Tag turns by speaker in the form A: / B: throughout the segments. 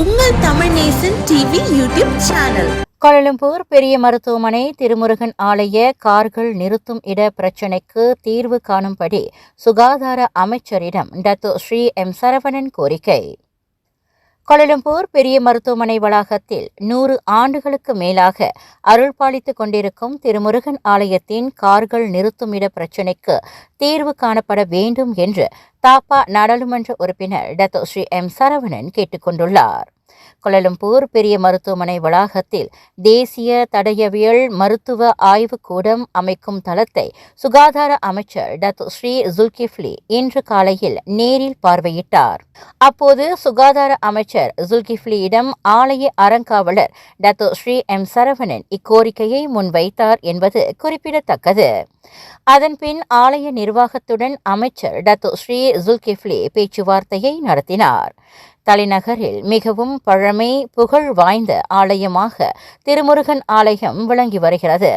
A: உங்கள் Tamil Nesan TV YouTube channel.
B: Kuala Lumpur பெரிய மருத்துவமனை திருமுருகன் ஆலய கார்கள் நிறுத்தும் இட பிரச்சினைக்கு தீர்வு காணும்படி சுகாதார அமைச்சரிடம் டத்து ஸ்ரீ எம் சரவணன் கோரிக்கை. கொலலம்பூர் பெரிய மருத்துவமனை வளாகத்தில் நூறு ஆண்டுகளுக்கு மேலாக அருள்பாலித்துக் கொண்டிருக்கும் திருமுருகன் ஆலயத்தின் கார்கள் நிறுத்துமிட பிரச்சினைக்கு தீர்வு காணப்பட வேண்டும் என்று தாப்பா நாடாளுமன்ற உறுப்பினர் டத்தோ ஸ்ரீ எம் சரவணன் கேட்டுக்கொண்டுள்ளார். கோலாலம்பூர் பெரிய மருத்துவமனை வளாகத்தில் தேசிய தடயவியல் மருத்துவ ஆய்வுக்கூடம் அமைக்கும் தளத்தை சுகாதார அமைச்சர் டத் ஸ்ரீ ஜுல்கிஃப்லி இன்று காலையில் நேரில் பார்வையிட்டார். அப்போது சுகாதார அமைச்சர் ஜுல்கிஃப்லியிடம் ஆலய அறங்காவலர் டத்து ஸ்ரீ எம் சரவணன் இக்கோரிக்கையை முன்வைத்தார் என்பது குறிப்பிடத்தக்கது. அதன்பின் ஆலய நிர்வாகத்துடன் அமைச்சர் டத்து ஸ்ரீ ஜுல்கிஃப்லி பேச்சுவார்த்தையை நடத்தினார். தலைநகரில் மிகவும் பழமை புகழ் வாய்ந்த ஆலயமாக திருமுருகன் ஆலயம் விளங்கி வருகிறது.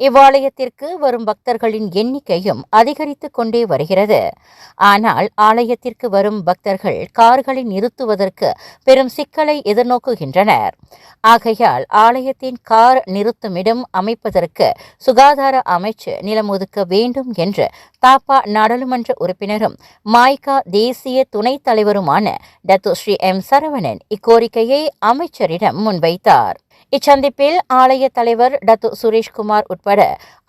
B: இவ்வாலயத்திற்கு வரும் பக்தர்களின் எண்ணிக்கையும் அதிகரித்துக் கொண்டே வருகிறது. ஆனால் ஆலயத்திற்கு வரும் பக்தர்கள் கார்களை நிறுத்துவதற்கு பெரும் சிக்கலை எதிர்நோக்குகின்றனர். ஆகையால் ஆலயத்தின் கார் நிறுத்துமிடம் அமைப்பதற்கு சுகாதார அமைச்சு நிலம் ஒதுக்க வேண்டும் என்று தாப்பா நாடாளுமன்ற உறுப்பினரும் மாய்கா தேசிய துணைத் தலைவருமான டத்து ஸ்ரீ எம் சரவணன் இக்கோரிக்கையை அமைச்சரிடம் முன்வைத்தார். இச்சந்திப்பில் ஆலய தலைவர் டத்து சுரேஷ்குமார் உட்பட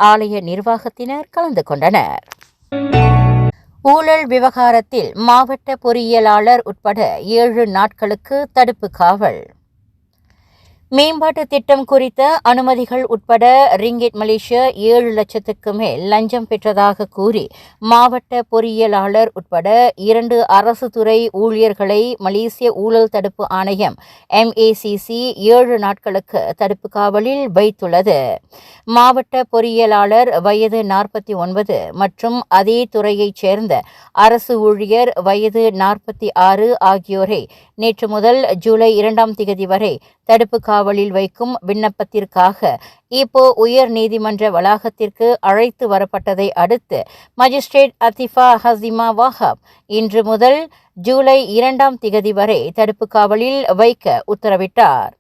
B: ஆலய நிர்வாகத்தினர் கலந்து கொண்டனர். ஊழல் விவகாரத்தில் மாவட்ட பொறியியலாளர் உட்பட ஏழு நாட்களுக்கு தடுப்பு காவல். மேம்பாட்டு திட்டம் குறித்த அனுமதிகள் உட்பட ரிங்கிட் மலேசியா ஏழு லட்சத்துக்கு மேல் லஞ்சம் பெற்றதாக கூறி மாவட்ட பொறியியலாளர் உட்பட இரண்டு அரசு துறை ஊழியர்களை மலேசிய ஊழல் தடுப்பு ஆணையம் எம்ஏசிசி ஏழு நாட்களுக்கு தடுப்பு காவலில் வைத்துள்ளது. மாவட்ட பொறியியலாளர் வயது நாற்பத்தி ஒன்பது மற்றும் அதே துறையைச் சேர்ந்த அரசு ஊழியர் வயது நாற்பத்தி ஆறு ஆகியோரை நேற்று முதல் ஜூலை இரண்டாம் திகதி வரை தடுப்பு காவலில் வைக்கும் விண்ணப்பத்திற்காக இப்போ உயர் நீதிமன்ற வளாகத்திற்கு அழைத்து வரப்பட்டதை அடுத்து மஜிஸ்ட்ரேட் அத்திஃபா ஹசிமா வாஹப் இன்று முதல் ஜூலை இரண்டாம் திகதி வரை தடுப்பு காவலில் வைக்க உத்தரவிட்டார்.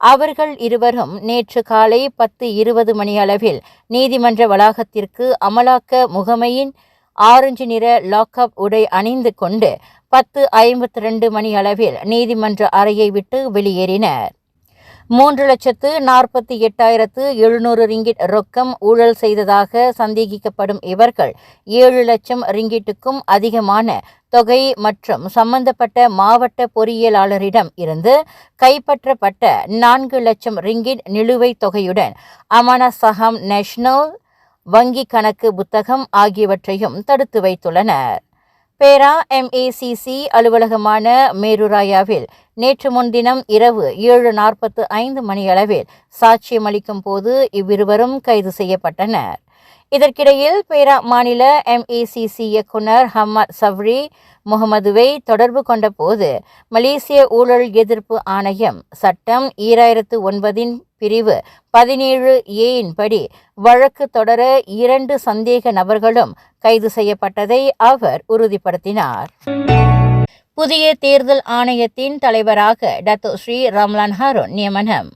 B: அவர்கள் இருவரும் நேற்று காலை பத்து இருபது மணி அளவில் நீதிமன்ற வளாகத்திற்கு அமலாக்க முகமையின் ஆரஞ்சு நிற லாக்அப் உடை அணிந்து கொண்டு பத்து ஐம்பத்தி ரெண்டு மணி அளவில் நீதிமன்ற அறையை விட்டு வெளியேறினர். மூன்று லட்சத்து நாற்பத்தி எட்டாயிரத்து எழுநூறு ரிங்கிட் ரொக்கம் ஊழல் செய்ததாக சந்தேகிக்கப்படும் இவர்கள் ஏழு லட்சம் ரிங்கிட்டுக்கும் அதிகமான தொகை மற்றும் சம்பந்தப்பட்ட மாவட்ட பொறியியலாளரிடம் இருந்து கைப்பற்றப்பட்ட நான்கு லட்சம் ரிங்கிட் நிலுவைத் தொகையுடன் அமானா சஹாம் நேஷனல் வங்கி கணக்கு புத்தகம் ஆகியவற்றையும் தடுத்து வைத்துள்ளனர். பேரா எம்ஏசிசி அலுவலகமான மேருராயாவில் நேற்று முன்தினம் இரவு ஏழு நாற்பத்து ஐந்து மணியளவில் சாட்சியம் அளிக்கும் போது இவ்விருவரும் கைது செய்யப்பட்டனர். இதற்கிடையில் பேரா மாநில எம்ஏசிசி இயக்குனர் ஹம்மத் சவ்ரி முகமதுவை தொடர்பு கொண்ட போது மலேசிய ஊழல் எதிர்ப்பு ஆணையம் சட்டம் ஈராயிரத்து ஒன்பதின் பிரிவு பதினேழு ஏயின் படி வழக்கு தொடர இரண்டு சந்தேக நபர்களும் கைது செய்யப்பட்டதை அவர் உறுதிப்படுத்தினார். புதிய தேர்தல் ஆணையத்தின் தலைவராக டத்தோ ஸ்ரீ ரம்லான் ஹாரூன் நியமனம்.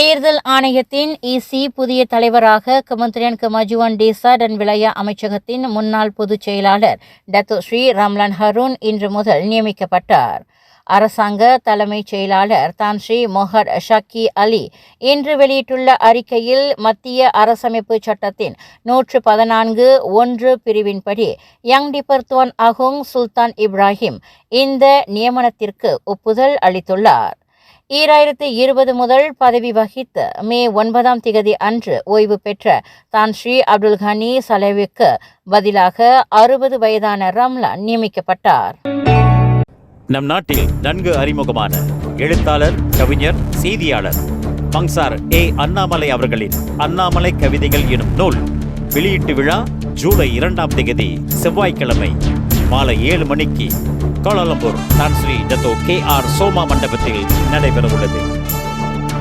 B: தேர்தல் ஆணையத்தின் இசி புதிய தலைவராக கமந்திரியன் கமஜுவான் டேசா டன் விளையா அமைச்சகத்தின் முன்னாள் பொதுச் செயலாளர் டத்து ஸ்ரீ ரம்லான் ஹரூன் இன்று முதல் நியமிக்கப்பட்டார். அரசாங்க தலைமைச் செயலாளர் தான் ஸ்ரீ மொஹர் ஷக்கி அலி இன்று வெளியிட்டுள்ள அறிக்கையில் மத்திய அரசமைப்பு சட்டத்தின் நூற்று பதினான்கு ஒன்று பிரிவின்படி யங் டிபர்துவான் அகுங் சுல்தான் இப்ராஹிம் இந்த நியமனத்திற்கு ஒப்புதல் அளித்துள்ளார். ஈராயிரத்தி இருபது முதல் பதவி வகித்து மே ஒன்பதாம் திகதி அன்று ஓய்வு பெற்ற தான் ஸ்ரீ அப்துல் கனி சலேவுக்கு பதிலாக அறுபது வயதான ரம்லா நியமிக்கப்பட்டார்.
C: நம் நாட்டில் நன்கு அறிமுகமான எழுத்தாளர் கவிஞர் செய்தியாளர் பங்சார் ஏ. அண்ணாமலை அவர்களின் அண்ணாமலை கவிதைகள் எனும் நூல் வெளியீட்டு விழா ஜூலை இரண்டாம் தேதி செவ்வாய்க்கிழமை மாலை ஏழு மணிக்கு கோலாலம்பூர் நான் Sri Dato K R Soma மண்டபத்தில் நடைபெறவுள்ளது.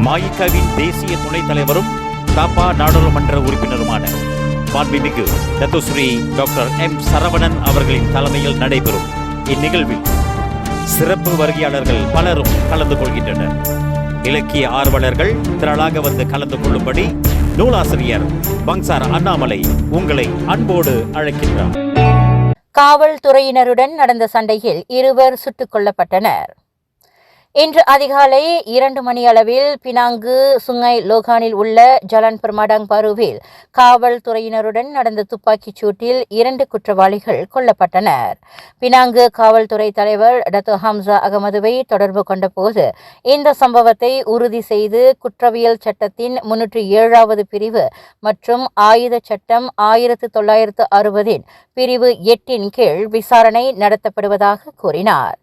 C: மாயிகாவின் தேசிய துணைத் தலைவரும் தாப்பா நாடாளுமன்ற உறுப்பினருமான மாண்புமிகு தத்துஸ்ரீ டாக்டர் எம் சரவணன் அவர்களின் தலைமையில் நடைபெறும் இந்நிகழ்வில் சிறப்பு வருகையாளர்கள் பலரும் கலந்து கொள்கின்றனர். இலக்கிய ஆர்வலர்கள் திரளாக வந்து கலந்து கொள்ளும்படி நூலாசிரியர் பங்சார் அண்ணாமலை உங்களை அன்போடு அழைக்கின்றார்.
B: காவல்துறையினருடன் நடந்த சண்டையில் இருவர் சுட்டுக் கொல்லப்பட்டனர். இன்று அதிகாலை இரண்டு மணி அளவில் பினாங்கு சுங்கை லோகானில் உள்ள ஜலன் பிரமாடாங் பருவில் காவல்துறையினருடன் நடந்த துப்பாக்கிச் சூட்டில் இரண்டு குற்றவாளிகள் கொல்லப்பட்டனர். பினாங்கு காவல்துறை தலைவர் டத்து ஹம்சா அகமதுவை தொடர்பு கொண்டபோது இந்த சம்பவத்தை உறுதி செய்து குற்றவியல் சட்டத்தின் முன்னூற்றி ஏழாவது பிரிவு மற்றும் ஆயுத சட்டம் ஆயிரத்து தொள்ளாயிரத்து அறுபதின் பிரிவு எட்டின் கீழ் விசாரணை நடத்தப்படுவதாக கூறினார்.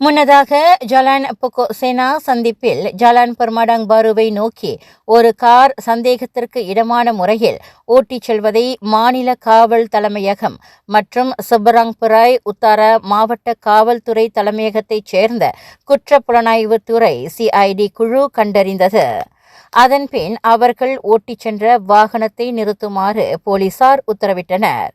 B: முன்னதாக ஜலான் பொகோ சேனா சந்திப்பில் ஜலான் பெர்மாடாங் பாருவை நோக்கி ஒரு கார் சந்தேகத்திற்கு இடமான முறையில் ஓட்டிச் செல்வதை மாநில காவல் தலைமையகம் மற்றும் சுப்பராங்புராய் உத்தார மாவட்ட காவல்துறை தலைமையகத்தைச் சேர்ந்த குற்றப்புலனாய்வுத்துறை சிஐடி குழு கண்டறிந்தது. அதன்பின் அவர்கள் ஓட்டிச் சென்ற வாகனத்தை நிறுத்துமாறு போலீசார் உத்தரவிட்டனர்.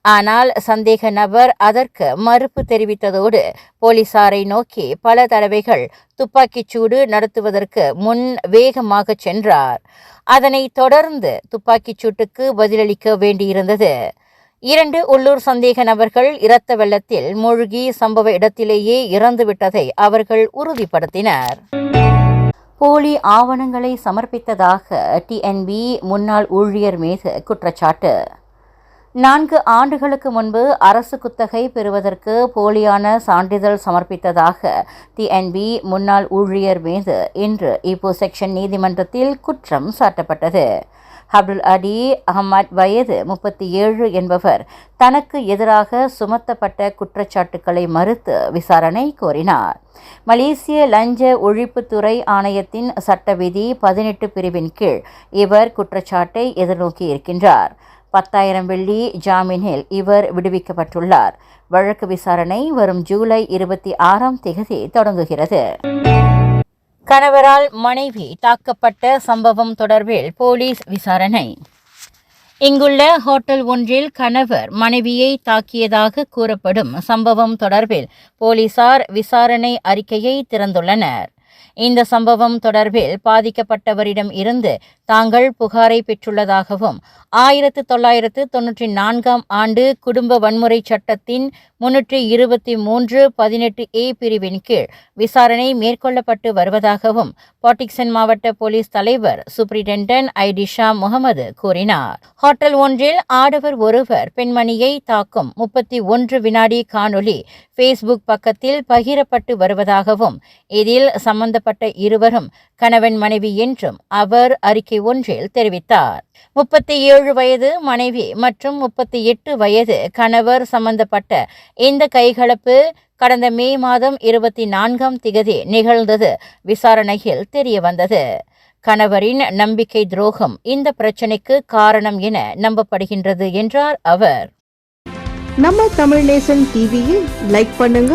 B: ஆனால் சந்தேக நபர் அதற்கு மறுப்பு தெரிவித்ததோடு போலீசாரை நோக்கி பல தடவைகள் துப்பாக்கிச் சூடு நடத்துவதற்கு முன் வேகமாக சென்றார். அதனைத் தொடர்ந்து துப்பாக்கிச் சூட்டுக்கு பதிலளிக்க வேண்டியிருந்தது. இரண்டு உள்ளூர் சந்தேக நபர்கள் இரத்த வெள்ளத்தில் மூழ்கி சம்பவ இடத்திலேயே இறந்துவிட்டதை அவர்கள் உறுதிப்படுத்தினர். போலி ஆவணங்களை சமர்ப்பித்ததாக டிஎன்பி முன்னாள் ஊழியர் மீது குற்றச்சாட்டு. நான்கு ஆண்டுகளுக்கு முன்பு அரசு குத்தகை பெறுவதற்கு போலியான சான்றிதழ் சமர்ப்பித்ததாக டிஎன்பி முன்னாள் ஊழியர் மீது இன்று இப்போ செக்ஷன் நீதிமன்றத்தில் குற்றம் சாட்டப்பட்டது. அப்துல் அடி அஹமத் வயது முப்பத்தி ஏழு என்பவர் தனக்கு எதிராக சுமத்தப்பட்ட குற்றச்சாட்டுக்களை மறுத்து விசாரணை கோரினார். மலேசிய லஞ்ச ஒழிப்புத்துறை ஆணையத்தின் சட்ட விதி பதினெட்டு பிரிவின் கீழ் இவர் குற்றச்சாட்டை எதிர்நோக்கி இருக்கின்றார். பத்தாயிரம் வெள்ளி ஜாமீனில் இவர் விடுவிக்கப்பட்டுள்ளார். வழக்கு விசாரணை வரும் ஜூலை இருபத்தி ஆறாம் தேதி தொடங்குகிறது. கணவரால் மனைவி தாக்கப்பட்ட சம்பவம் தொடர்பில் போலீஸ் விசாரணை. இங்குள்ள ஹோட்டல் ஒன்றில் கணவர் மனைவியை தாக்கியதாக கூறப்படும் சம்பவம் தொடர்பில் போலீசார் விசாரணை அறிக்கையை திறந்துள்ளனர். இந்த சம்பவம் தொடர்பில் பாதிக்கப்பட்டவரிடம் இருந்து தாங்கள் புகாரை பெற்றுள்ளதாகவும் ஆயிரத்து தொள்ளாயிரத்து தொன்னூற்றி நான்காம் ஆண்டு குடும்ப வன்முறை சட்டத்தின் முன்னூற்றி இருபத்தி மூன்று பதினெட்டு ஏ பிரிவின் கீழ் விசாரணை மேற்கொள்ளப்பட்டு வருவதாகவும் பாட்டிக்சன் மாவட்ட போலீஸ் தலைவர் சூப்பரிண்டென்டன்ட் ஐடிஷா முகமது கூறினார். ஹோட்டல் ஒன்றில் ஆடவர் ஒருவர் பெண்மணியை தாக்கும் முப்பத்தி ஒன்று வினாடி காணொலி ஃபேஸ்புக் பக்கத்தில் பகிரப்பட்டு வருவதாகவும் இதில் சம்பந்த சம்பந்தப்பட்ட இருவரும் கணவன் மனைவி என்றும் அவர் அறிக்கை ஒன்றில் தெரிவித்தார். முப்பத்தி ஏழு வயது மனைவி மற்றும் முப்பத்தி எட்டு வயது கணவர் சம்பந்தப்பட்ட இந்த கைகலப்பு கடந்த மே மாதம் இருபத்தி நான்காம் திகதி நிகழ்ந்தது விசாரணையில் தெரியவந்தது கணவரின் நம்பிக்கை துரோகம் இந்த பிரச்சினைக்கு காரணம் என நம்பப்படுகின்றது என்றார் அவர்.
D: நம்ம தமிழ் நேசன் டிவியில் லைக் பண்ணுங்க